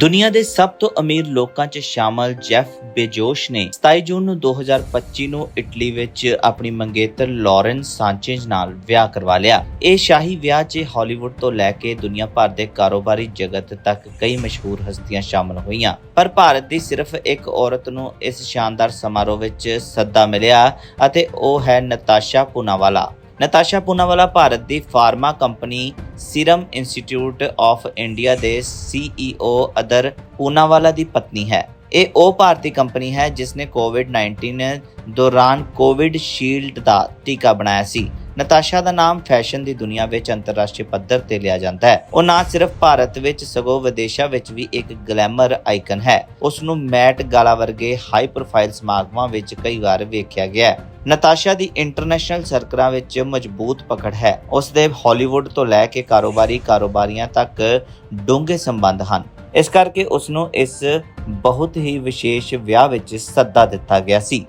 ਦੁਨੀਆ ਦੇ ਸਭ ਤੋਂ ਅਮੀਰ ਲੋਕਾਂ 'ਚ ਸ਼ਾਮਲ ਜੈਫ ਬੇਜੋਸ਼ ਨੇ 27 ਜੂਨ ਨੂੰ 2025 ਨੂੰ ਇਟਲੀ ਵਿੱਚ ਆਪਣੀ ਮੰਗੇਤਰ ਲਾਰੈਂਸ ਸਾਂਚੇਜ਼ ਨਾਲ ਵਿਆਹ ਕਰਵਾ ਲਿਆ। ਇਹ ਸ਼ਾਹੀ ਵਿਆਹ 'ਚ ਹਾਲੀਵੁੱਡ ਤੋਂ ਲੈ ਕੇ ਦੁਨੀਆ ਭਰ ਦੇ ਕਾਰੋਬਾਰੀ ਜਗਤ ਤੱਕ ਕਈ ਮਸ਼ਹੂਰ ਹਸਤੀਆਂ ਸ਼ਾਮਲ ਹੋਈਆਂ। ਪਰ ਭਾਰਤ ਦੀ ਸਿਰਫ ਇੱਕ ਔਰਤ ਨੂੰ ਇਸ ਸ਼ਾਨਦਾਰ ਸਮਾਰੋਹ ਵਿੱਚ ਸੱਦਾ ਮਿਲਿਆ ਅਤੇ ਉਹ ਹੈ ਨਤਾਸ਼ਾ ਪੁਨਾਵਾਲਾ। ਨਤਾਸ਼ਾ ਪੂਨਾਵਾਲਾ ਭਾਰਤ ਦੀ pharma company Serum Institute of India ਦੇ CEO ਅਦਰ ਪੂਨਾਵਾਲਾ ਦੀ ਪਤਨੀ ਹੈ। ਇਹ ਉਹ ਭਾਰਤੀ ਕੰਪਨੀ ਹੈ ਜਿਸ ਨੇ ਕੋਵਿਡ-19 ਦੌਰਾਨ ਕੋਵਿਡ ਸ਼ੀਲਡ ਦਾ ਟੀਕਾ ਬਣਾਇਆ ਸੀ। ਨਤਾਸ਼ਾ ਦਾ ਨਾਮ ਫੈਸ਼ਨ ਦੀ ਦੁਨੀਆ ਵਿੱਚ ਅੰਤਰਰਾਸ਼ਟਰੀ ਪੱਧਰ ਤੇ ਲਿਆ ਜਾਂਦਾ ਹੈ। ਉਹ ਨਾ ਸਿਰਫ ਭਾਰਤ ਵਿੱਚ, ਸਗੋਂ ਵਿਦੇਸ਼ਾਂ ਵਿੱਚ ਵੀ ਇੱਕ ਗਲੈਮਰ ਆਈਕਨ ਹੈ। ਉਸ ਨੂੰ ਮੈਟ ਗਾਲਾ ਵਰਗੇ ਹਾਈ ਪ੍ਰੋਫਾਈਲ ਸਮਾਗਮਾਂ ਵਿੱਚ ਕਈ ਵਾਰ ਵੇਖਿਆ ਗਿਆ ਹੈ। ਨਤਾਸ਼ਾ ਦੀ ਇੰਟਰਨੈਸ਼ਨਲ ਸਰਕਲਾਂ ਵਿੱਚ ਮਜ਼ਬੂਤ ਪਕੜ ਹੈ। ਉਸ ਦੇ ਹਾਲੀਵੁੱਡ ਤੋਂ ਲੈ ਕੇ ਕਾਰੋਬਾਰੀ ਕਾਰੋਬਾਰੀਆਂ ਤੱਕ ਡੂੰਘੇ ਸੰਬੰਧ ਹਨ। ਇਸ ਕਰਕੇ ਉਸ ਨੂੰ ਇਸ ਬਹੁਤ ਹੀ ਵਿਸ਼ੇਸ਼ ਵਿਆਹ ਵਿੱਚ ਸੱਦਾ ਦਿੱਤਾ ਗਿਆ ਸੀ।